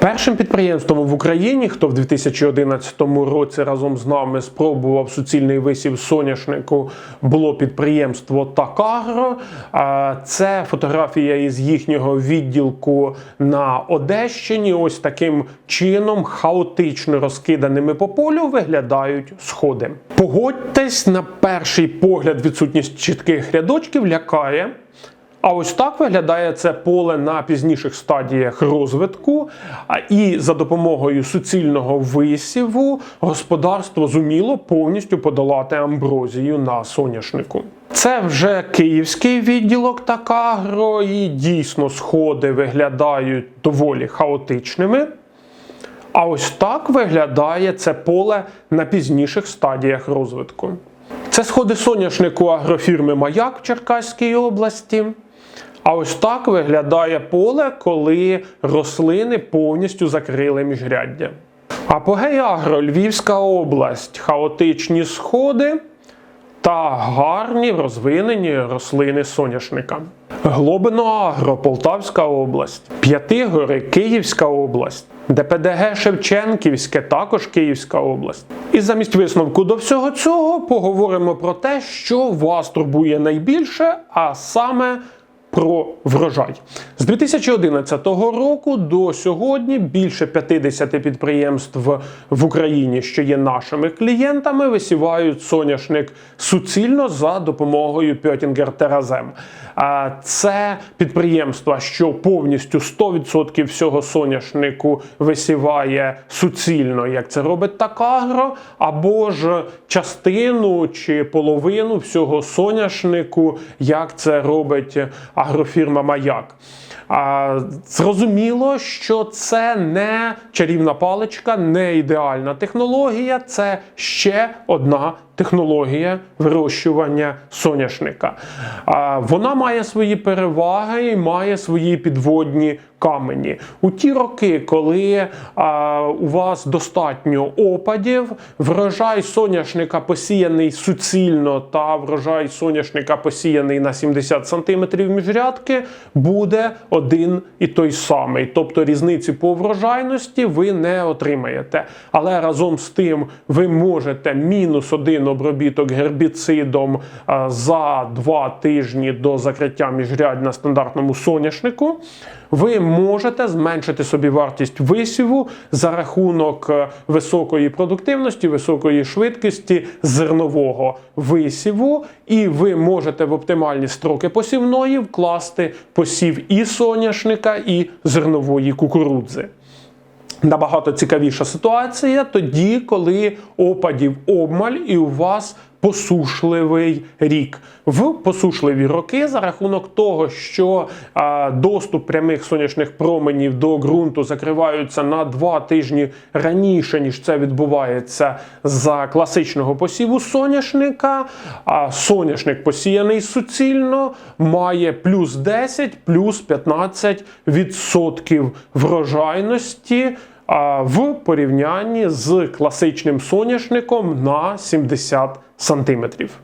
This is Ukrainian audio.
Першим підприємством в Україні, хто в 2011 році разом з нами спробував суцільний висів соняшнику, було підприємство Такагро. Це фотографія із їхнього відділку на Одещині. Ось таким чином, хаотично розкиданими по полю, виглядають сходи. Погодьтесь, на перший погляд, відсутність чітких рядочків лякає. А ось так виглядає це поле на пізніших стадіях розвитку. І за допомогою суцільного висіву господарство зуміло повністю подолати амброзію на соняшнику. Це вже київський відділок Такагро, і дійсно сходи виглядають доволі хаотичними. А ось так виглядає це поле на пізніших стадіях розвитку. Це сходи соняшнику агрофірми Маяк в Черкаській області. А ось так виглядає поле, коли рослини повністю закрили міжряддя. Апогей Агро, Львівська область, хаотичні сходи та гарні розвинені рослини соняшника. Глобино Агро, Полтавська область, П'ятигори, Київська область, ДПДГ Шевченківське, також Київська область. І замість висновку до всього цього поговоримо про те, що вас турбує найбільше, а саме про врожай. З 2011 року до сьогодні більше 50 підприємств в Україні, що є нашими клієнтами, висівають соняшник суцільно за допомогою Пьотінгер Теразем. Це підприємства, що повністю 100% всього соняшнику висіває суцільно, як це робить Такагро, або ж частину чи половину всього соняшнику, як це робить агрофірма Маяк. А, Зрозуміло, що це не чарівна паличка, не ідеальна технологія, це ще одна технологія вирощування соняшника. А, Вона має свої переваги і має свої підводні камені. У ті роки, коли а, у вас достатньо опадів, врожай соняшника посіяний суцільно та врожай соняшника посіяний на 70 см міжрядки, буде один і той самий. Тобто різниці по врожайності ви не отримаєте. Але разом з тим ви можете мінус один обробіток гербіцидом за два тижні до закриття міжрядь на стандартному соняшнику. Ви можете зменшити собі вартість висіву за рахунок е, високої продуктивності, високої швидкості зернового висіву, і ви можете в оптимальні строки посівної вкласти посів і соняшника, і зернової кукурудзи. Набагато цікавіша ситуація тоді, коли опадів обмаль і у вас посушливий рік. В посушливі роки за рахунок того, що доступ прямих сонячних променів до ґрунту закриваються на два тижні раніше, ніж це відбувається за класичного посіву соняшника. А соняшник посіяний суцільно має плюс 10, плюс 15 відсотків врожайності а, в порівнянні з класичним соняшником на 70 сантиметрів.